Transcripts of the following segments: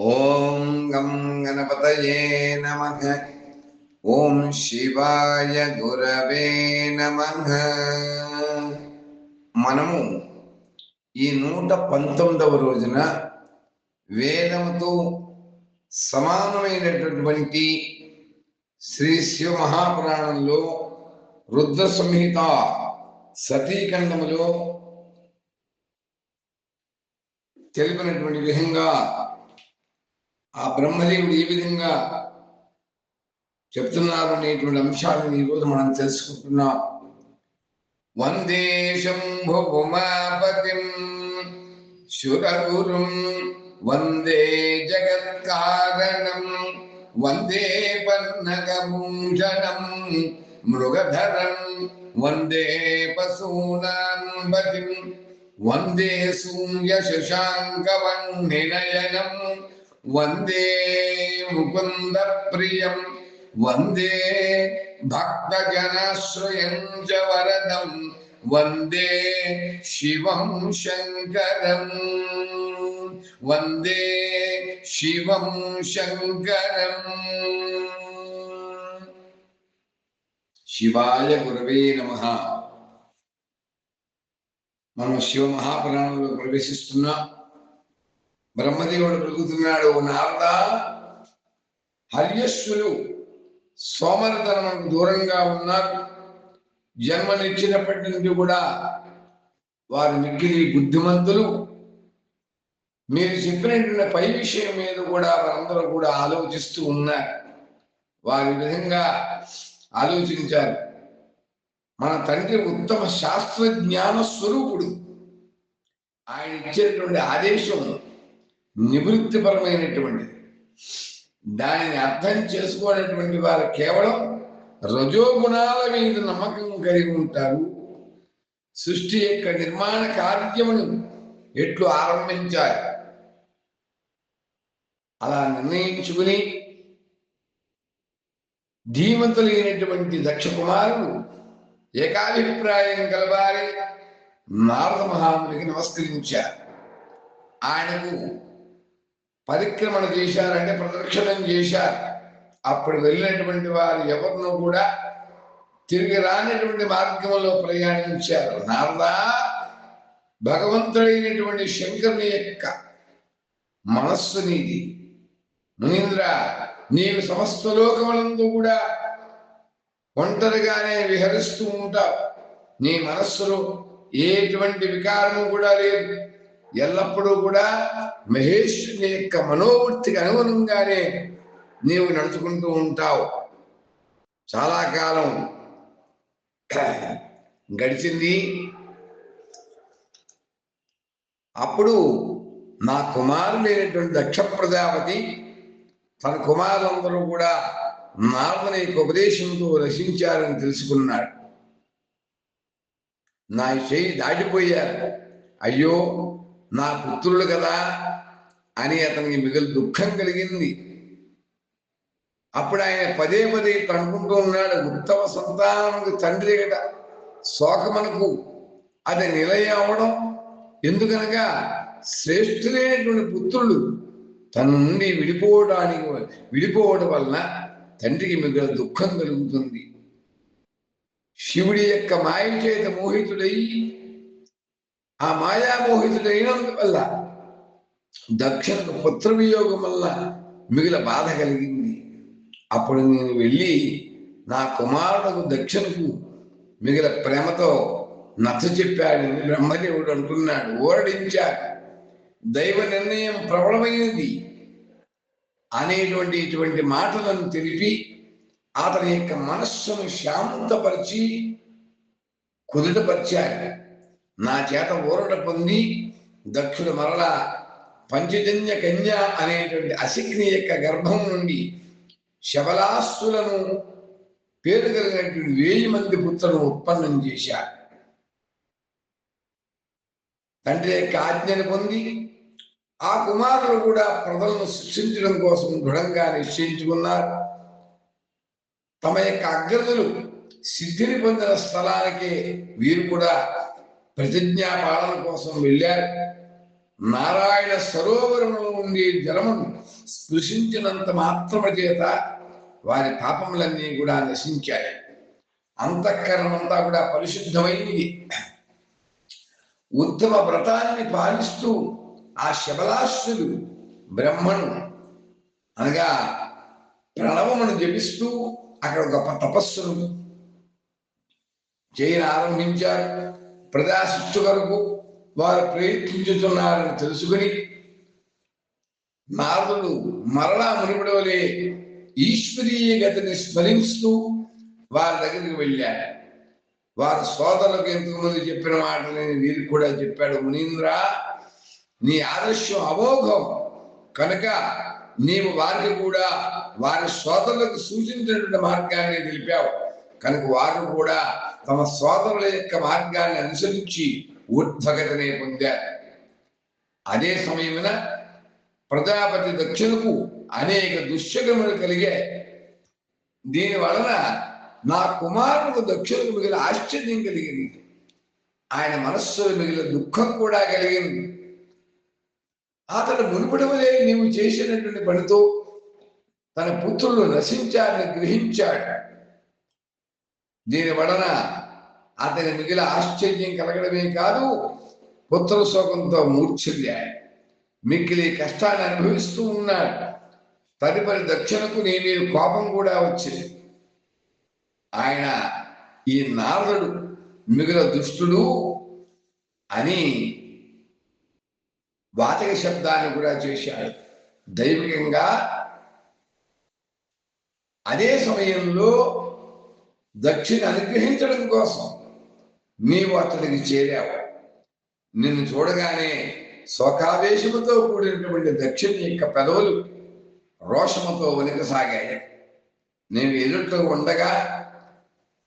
ఓం గం గణపతయే నమ. ఓం శివాయ గురవే నమ. మనము ఈ నూట పంతొమ్మిదవ రోజున వేదముతో సమానమైనటువంటి శ్రీ శివ మహాపురాణంలో రుద్ర సంహిత సతీఖండములో తెలిపినటువంటి విధంగా ఆ బ్రహ్మదేవుడు ఏ విధంగా చెప్తున్నారు అనేటువంటి అంశాలను ఈరోజు మనం తెలుసుకుంటున్నాం. వందే శంభుమాపతిం శురగురుం వందే జగత్కారణం వందే పన్నగభూషణం మృగధరం వందే పశూనాం పతిం వందే సూర్య శశాంకవన్నినయనం వందే ముకుంద ప్రియం వందే భక్తజనశ్రయం చ వరదం వందే శివం శంకరం వందే శివం శంకరం శివాయ గురవే నమ మనం శివ మహాపురాణంలో ప్రవేశిస్తున్నాం బ్రహ్మదేవుడు పలుకుతున్నాడు నారద హర్యశ్వులు సోమరతనం దూరంగా ఉన్నారు జన్మనిచ్చినప్పటి నుండి కూడా వారు మిక్కిలి బుద్ధిమంతులు. మీరు చెప్పినటువంటి పై విషయం మీద కూడా వారందరూ కూడా ఆలోచిస్తూ ఉన్నారు వారి విధంగా ఆలోచించారు. మన తండ్రి ఉత్తమ శాస్త్ర జ్ఞాన స్వరూపుడు. ఆయన ఇచ్చేటువంటి ఆదేశం నివృత్తిపరమైనటువంటిది. దానిని అర్థం చేసుకోనటువంటి వారు కేవలం రజోగుణాల మీద నమ్మకం కలిగి ఉంటారు. సృష్టి యొక్క నిర్మాణ కార్యమును ఎట్లు ఆరంభించాలి? అలా నిర్ణయించుకుని ధీమంతులైనటువంటి దక్ష కుమారుడు ఏకాభిప్రాయం కలవారి నారద మహామునికి నమస్కరించారు. ఆయనకు పరిక్రమణ చేశారంటే ప్రదక్షిణం చేశారు. అప్పుడు వెళ్ళినటువంటి వారు ఎవరినో కూడా తిరిగి రానటువంటి మార్గంలో ప్రయాణించారు. నారదా భగవంతుడైనటువంటి శంకరుని యొక్క మనస్సు నీది. మునీంద్ర నీవు సమస్త లోకములందు కూడా ఒంటరిగానే విహరిస్తూ ఉంటావు. నీ మనస్సులో ఎటువంటి వికారము కూడా లేదు. ఎల్లప్పుడూ కూడా మహేశ్వరుని యొక్క మనోవృత్తికి అనుగుణంగానే నీవు నడుచుకుంటూ ఉంటావు. చాలా కాలం గడిచింది. అప్పుడు నా కుమారులైనటువంటి దక్ష ప్రజాపతి తన కుమారులందరూ కూడా నారదుని యొక్క ఉపదేశంతో రచించారని తెలుసుకున్నాడు. నా చేయి దాటిపోయారు. అయ్యో నా పుత్రులు కదా అని అతనికి మిగిలి దుఃఖం కలిగింది. అప్పుడు ఆయన పదే పదే అనుకుంటూ ఉన్నాడు ఉత్తమ సంతానముకు తండ్రి గట శోకమనకు అది నిలయ అవడం ఎందుకనగా శ్రేష్ఠులైనటువంటి పుత్రుడు తన నుండి విడిపోవడానికి విడిపోవడం వలన తండ్రికి మిగిలిన దుఃఖం కలుగుతుంది. శివుడి యొక్క మాయ చేత మోహితుడై ఆ మాయామోహితుడైనందు వల్ల దక్షిణకు పుత్రవియోగం వల్ల మిగిల బాధ కలిగింది. అప్పుడు నేను వెళ్ళి నా కుమారుడు దక్షిణకు మిగిల ప్రేమతో నచ్చ చెప్పాడని బ్రహ్మదేవుడు అంటున్నాడు ఓరడించాడు దైవ నిర్ణయం ప్రబలమైనది అనేటువంటి ఇటువంటి మాటలను తెలిపి అతని యొక్క మనస్సును శాంతపరిచి కుదుటపరిచాడు నా చేత ఊరట పొంది దక్షుడు మరల పంచజన్య కన్య అనేటువంటి అసిగ్ని యొక్క గర్భం నుండి శబలాస్తులను పేరు కలిగినటువంటి వేయి మంది పుత్రులను ఉత్పన్నం చేశారు తండ్రి యొక్క ఆజ్ఞను పొంది ఆ కుమారులు కూడా ప్రజలను శిక్షించడం కోసం దృఢంగా నిశ్చయించుకున్నారు. తమ యొక్క అగ్రజులు సిద్ధిని పొందిన స్థలానికే వీరు కూడా ప్రతిజ్ఞా పాలన కోసం వెళ్ళారు. నారాయణ సరోవరములో ఉండే జలమును స్పృశించినంత మాత్రమ చేత వారి పాపములన్నీ కూడా నశించాయి. అంతఃకరణమంతా కూడా పరిశుద్ధమైంది. ఉత్తమ వ్రతాన్ని పాలిస్తూ ఆ శబలాశ్రులు బ్రహ్మను అనగా ప్రణవమును జపిస్తూ అక్కడ గొప్ప తపస్సును చేయని ఆరంభించారు. ప్రజాశిష్టు వరకు వారు ప్రయత్నించుతున్నారని తెలుసుకుని నారదుడు మరలా మునిపడవలే ఈశ్వరీయ గతిని స్మరిస్తూ వారి దగ్గరికి వెళ్ళాడు. వారి సోదరులకు ఎంతమంది చెప్పిన మాటలని వీరికి కూడా చెప్పాడు. మునీంద్ర నీ ఆదర్శం అమోఘం కనుక నీవు వారికి కూడా వారి సోదరులకు సూచించినటువంటి మార్గాన్ని తెలిపావు. కనుక వారు కూడా తమ సోదరుల యొక్క మార్గాన్ని అనుసరించి ఊర్ధ్వగతిని పొందారు. అదే సమయమున ప్రజాపతి దక్షిణకు అనేక దుశ్చగములు కలిగాయి. దీని వలన నా కుమారుడు దక్షిణకు మిగిలిన ఆశ్చర్యం కలిగింది. ఆయన మనస్సులో మిగిలిన దుఃఖం కూడా కలిగింది. అతడు మునుపడవలే నీవు చేసినటువంటి పనితో తన పుత్రులు నశించాలని గ్రహించాడు. దీని వలన అతని మిగిలిన ఆశ్చర్యం కలగడమే కాదు పుత్ర శోకంతో మూర్ఛల్యాడు మిక్కిలి కష్టాన్ని అనుభవిస్తూ ఉన్నాడు. తదుపరి దక్షిణకు నీ మీద కోపం కూడా వచ్చింది. ఆయన ఈ నారదుడు మిగిలిన దుష్టుడు అని వాచక శబ్దాన్ని కూడా చేశాడు. దైవికంగా అదే సమయంలో దక్షిణ అనుగ్రహించడం కోసం నీవు అతడికి చేరావు. నిన్ను చూడగానే శోకావేశముతో కూడినటువంటి దక్షిణ యొక్క పెదవులు రోషముతో వణికసాగాయి నేను ఎదుట్లో ఉండగా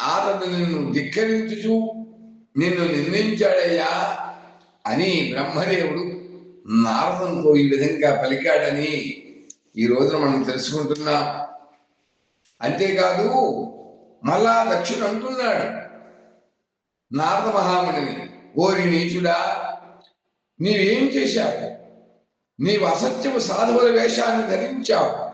అతను నిన్ను ధిక్కరించుచు నిన్ను నిందించాడయ్యా అని బ్రహ్మదేవుడు నారదంతో ఈ విధంగా పలికాడని ఈ రోజున మనం తెలుసుకుంటున్నాం. అంతేకాదు మళ్ళా దక్షుడు అంటున్నాడు. నారద మహామునిని ఓరి నీచుడా నీవేం చేశావు? నీవు అసత్యము సాధువుల వేషాన్ని ధరించావు.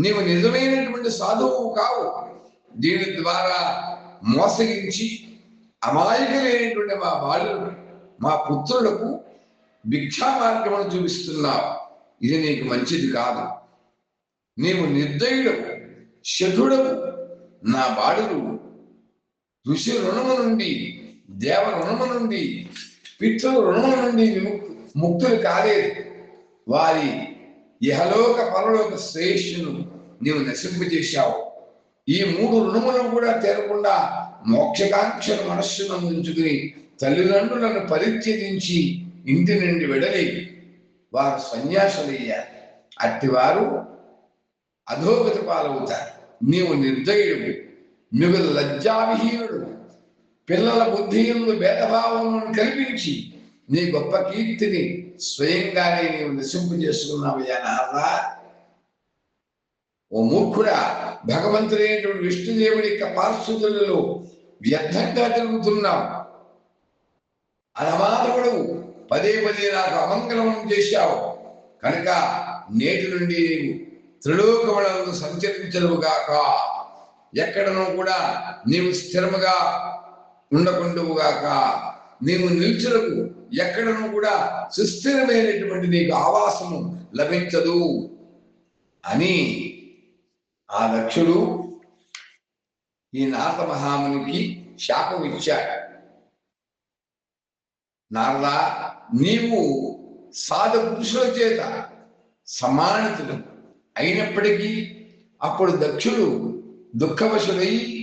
నీవు నిజమైనటువంటి సాధువు కావు. దీని ద్వారా మోసగించి అమాయకులైనటువంటి మా బాలు మా పుత్రులకు భిక్షా మార్గమును చూపిస్తున్నావు. ఇది నీకు మంచిది కాదు. నీవు నిర్దయుడవు శఠుడవు. నా బాడులు ఋషి రుణము నుండి దేవ రుణము నుండి పితృ రుణము నుండి ముక్తులు కాలేదు. వారి ఇహలోక పరలోక శ్రేష్ఠును నీవు నశింపజేశావు. ఈ మూడు రుణములను కూడా తీరకుండా మోక్షకాంక్షను మనస్సును ఉంచుకుని తల్లిదండ్రులను పరిత్యజించి ఇంటి నుండి వెడలి. వారు సన్యాసులయ్యారు. అట్టివారు అధోగతి పాలవుతారు నీవు నిర్దయుడు నువ్వు లజ్జావిహీనుడు. పిల్లల బుద్ధియులు భేదభావములను కల్పించి నీ గొప్ప కీర్తిని స్వయంగానే నీవు నశింపు చేసుకున్నావయ్యా నారా ఓ మూర్ఖుడా భగవంతుడైనటువంటి విష్ణుదేవుడి యొక్క పార్శ్వతులలో వ్యర్థంగా తిరుగుతున్నావు. అనమాధవుడు పదే పదే నాకు అమంగళం చేశావు. కనుక నేటి నుండి నీవు త్రిలోకములను సంచరించదువుగాక ఎక్కడనూ కూడా నీవు స్థిరముగా ఉండకుండువుగాక నీవు నిల్చులకు ఎక్కడనూ కూడా సుస్థిరమైనటువంటి నీకు ఆవాసము లభించదు అని ఆ దక్షుడు ఈ నారద మహామునికి శాపం ఇచ్చాడు. నారద నీవు సాధు పురుషుల చేత సమానితుడు అయినప్పటికీ అప్పుడు దక్షుడు దుఃఖవశుడై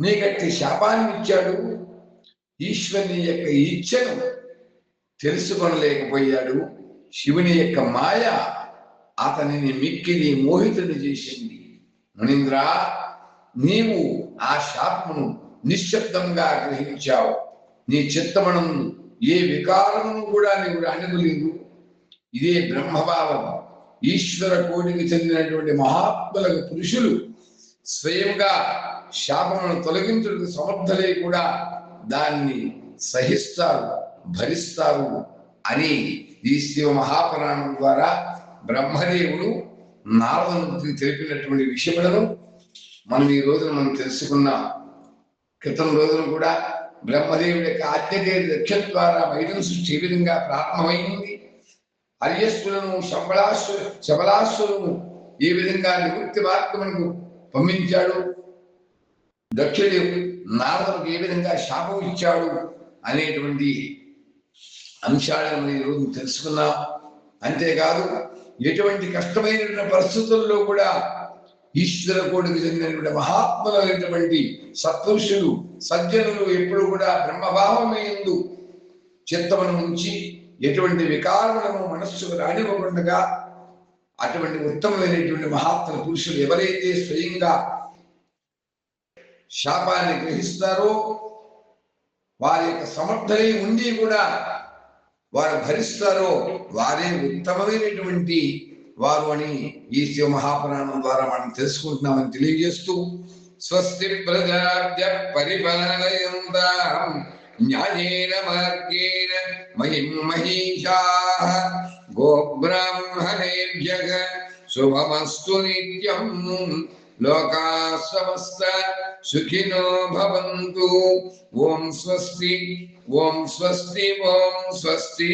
నీకట్టి శాపాన్ని ఇచ్చాడు ఈశ్వరుని యొక్క ఇచ్చను తెలుసుకొనలేకపోయాడు. శివుని యొక్క మాయ అతనిని మిక్కిలి మోహితుని చేసింది. మునీంద్ర నీవు ఆ శాపమును నిశ్శబ్దంగా గ్రహించావు. నీ చిత్తమనం ఏ వికారమును కూడా నీవు రానివ్వలేదు. ఇదే బ్రహ్మభావం ఈశ్వర కోటికి చెందినటువంటి మహాత్ములకు పురుషులు స్వయంగా శాపములను తొలగించుటకు సమర్థలే కూడా దాన్ని సహిస్తారు భరిస్తారు అని ఈ శివ మహాపురాణం ద్వారా బ్రహ్మదేవుడు నారదునికి తెలిపినటువంటి విషయములను మనం ఈ రోజున మనం తెలుసుకున్నాం. క్రితం రోజున కూడా బ్రహ్మదేవుడి యొక్క ఆజ్ఞ దక్షిణ ద్వారా వైద్యం సృష్టి ఈ విధంగా ప్రారంభమైంది. అర్యస్సులను శబలాసు శబలాసులను ఏ విధంగా నివృత్తి మార్గమునకు పంపించాడు? దక్షుడు నారదులకు ఏ విధంగా శాపం ఇచ్చాడు అనేటువంటి అంశాలను మనం ఈరోజు తెలుసుకున్నాం అంతేకాదు ఎటువంటి కష్టమైనటువంటి పరిస్థితుల్లో కూడా ఈశ్వర కోడికి చెందినటువంటి మహాత్ములైనటువంటి సత్పురుషులు సజ్జనులు ఎప్పుడు కూడా బ్రహ్మభావమే ఎందు చిత్తమును ఉంచి ఎటువంటి వికారములను మనస్సుకు రానివ్వకుండగా అటువంటి ఉత్తమమైనటువంటి మహాత్మ పురుషులు ఎవరైతే స్వయంగా శాపాన్ని గ్రహిస్తారో వారి యొక్క సమర్థులై ఉండి కూడా వారు భరిస్తారో వారే ఉత్తమమైనటువంటి వారు అని ఈ శివ మహాపురాణం ద్వారా మనం తెలుసుకుంటున్నామని తెలియజేస్తూ స్వస్తి ప్రజాభ్య పరిపాలయంతా. న్యాయేన మార్గేణ మహిం మహిషా గోబ్రాహ్మణేభ్య శుభమస్తు నిత్యం లోకా సమస్త సుఖినో భవంతు ఓం స్వస్తి ఓం స్వస్తి ఓం స్వస్తి